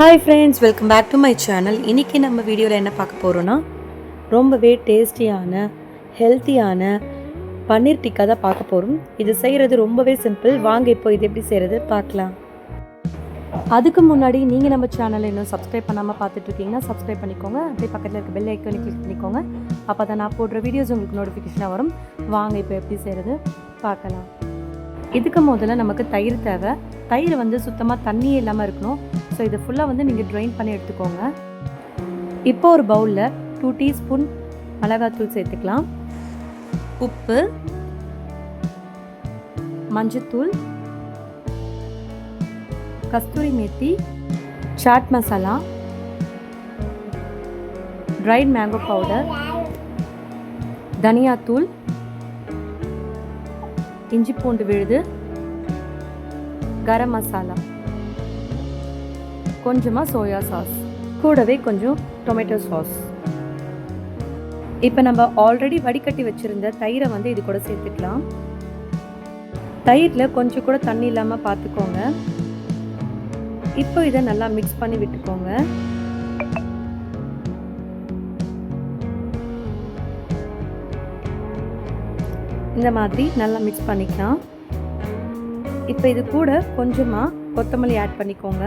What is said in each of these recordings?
Hi friends welcome back to my channel இன்றைக்கி நம்ம வீடியோவில் என்ன பார்க்க போகிறோன்னா ரொம்பவே டேஸ்டியான ஹெல்த்தியான பன்னீர் டிக்கா தான் பார்க்க போகிறோம் இது செய்கிறது ரொம்பவே சிம்பிள். வாங்க இப்போ இது எப்படி செய்கிறது பார்க்கலாம். அதுக்கு முன்னாடி நீங்கள் நம்ம சேனலை இன்னும் சப்ஸ்கிரைப் பண்ணாமல் பார்த்துட்ருக்கீங்கன்னா சப்ஸ்கிரைப் பண்ணிக்கோங்க. அப்படியே பக்கத்தில் இருக்க பெல் ஐக்கனை கிளிக் பண்ணிக்கோங்க. அப்போ தான் நான் போடுற வீடியோஸ் உங்களுக்கு நோட்டிஃபிகேஷனாக வரும். வாங்க இப்போ எப்படி செய்கிறது பார்க்கலாம். இதுக்கு முதல்ல நமக்கு தயிர் தேவை. தயிர் வந்து சுத்தமாக தண்ணியே இல்லாமல் இருக்கணும். ஸோ இதை ஃபுல்லாக வந்து நீங்கள் ட்ரைன் பண்ணி எடுத்துக்கோங்க. இப்போ ஒரு பவுலில் டூ டீஸ்பூன் மிளகாத்தூள் சேர்த்துக்கலாம். உப்பு மஞ்சத்தூள் kasuri methi chaat masala dried mango powder தனியாத்தூள் இஞ்சி பூண்டு விழுது கரம் மசாலா கொஞ்சமாக சோயா சாஸ் கூடவே கொஞ்சம் டொமேட்டோ சாஸ் இப்போ நம்ம ஆல்ரெடி வடிகட்டி வச்சுருந்த தயிரை வந்து இது கூட சேர்த்துக்கலாம். தயிரில் கொஞ்சம் கூட தண்ணி இல்லாமல் பார்த்துக்கோங்க இப்போ இதை நல்லா மிக்ஸ் பண்ணி விட்டுக்கோங்க. இந்த மாதிரி நல்லா மிக்ஸ் பண்ணிக்கலாம். இப்போ இது கூட கொஞ்சமாக கொத்தமல்லி ஆட் பண்ணிக்கோங்க.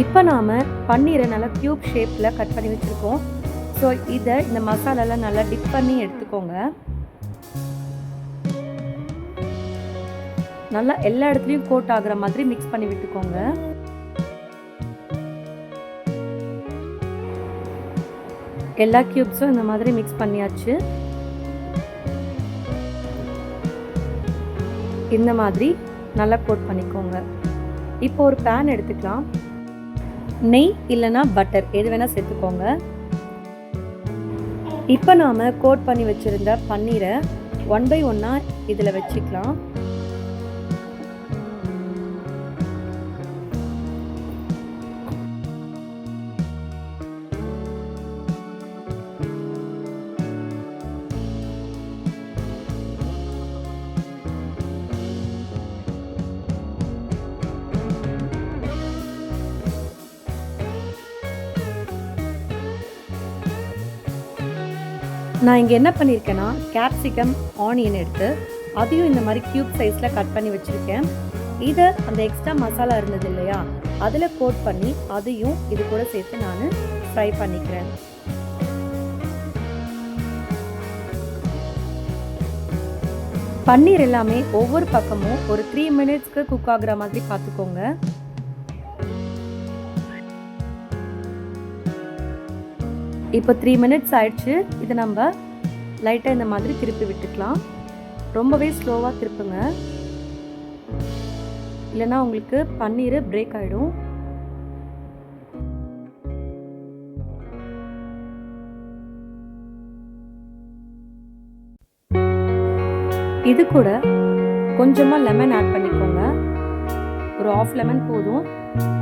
இப்போ நாம் பன்னீரை நல்லா க்யூப் ஷேப்பில் கட் பண்ணி வச்சுருக்கோம். ஸோ இதை இந்த மசாலாலாம் நல்லா டிப் பண்ணி எடுத்துக்கோங்க. நல்லா எல்லா இடத்துலையும் கோட் ஆகுற மாதிரி மிக்ஸ் பண்ணி விட்டுக்கோங்க. எல்லா க்யூப்ஸும் இந்த மாதிரி மிக்ஸ் பண்ணியாச்சு. இந்த மாதிரி நல்லா கோட் பண்ணிக்கோங்க. இப்போ ஒரு பேன் எடுத்துக்கலாம். நெய் இல்லைன்னா பட்டர் எது வேணால் சேர்த்துக்கோங்க. இப்போ நாம் கோட் பண்ணி வச்சுருந்த பன்னீரை ஒன் பை ஒன்னாக இதில் வச்சுக்கலாம். நான் இங்கே என்ன பண்ணியிருக்கேன்னா கேப்சிகம் ஆனியன் எடுத்து அதையும் இந்த மாதிரி க்யூப் சைஸில் கட் பண்ணி வச்சுருக்கேன். இதை அந்த எக்ஸ்ட்ரா மசாலா இருந்தது இல்லையா அதில் கோட் பண்ணி அதையும் இது கூட சேர்த்து நான் ஃப்ரை பண்ணிக்கிறேன். பன்னீர் எல்லாமே ஒவ்வொரு பக்கமும் ஒரு த்ரீ மினிட்ஸ்க்கு குக் ஆகுற மாதிரி பார்த்துக்கோங்க. இப்போ த்ரீ மினிட்ஸ் ஆயிடுச்சு. இதை நம்ம லைட்டாக இந்த மாதிரி திருப்பி விட்டுக்கலாம். ரொம்பவே ஸ்லோவாக திருப்புங்க. இல்லைன்னா உங்களுக்கு பன்னீர் பிரேக் ஆகிடும் இது கூட கொஞ்சமாக லெமன் ஆட் பண்ணிக்கோங்க. ஒரு ஆஃப் லெமன் போதும்.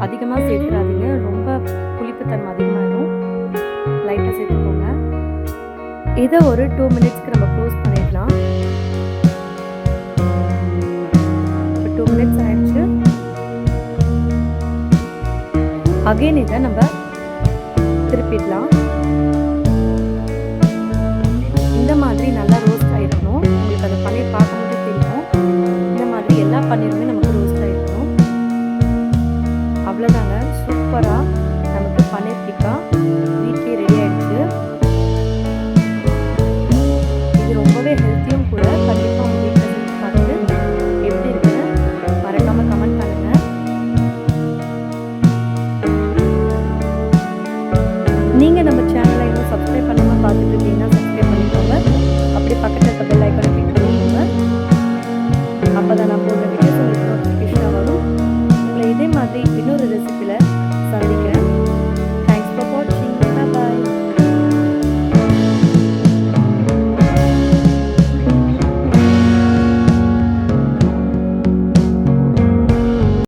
அதிகமாக சேர்த்துடாதீங்க இதை ஒரு டூ மினிட்ஸ்க்கு நம்ம க்ளோஸ் பண்ணிடலாம். இப்போ டூ மினிட்ஸ் ஆயிடுச்சு. அகைன் இதை நம்ம திருப்பிடலாம். நீங்கள் நம்ம சேனல்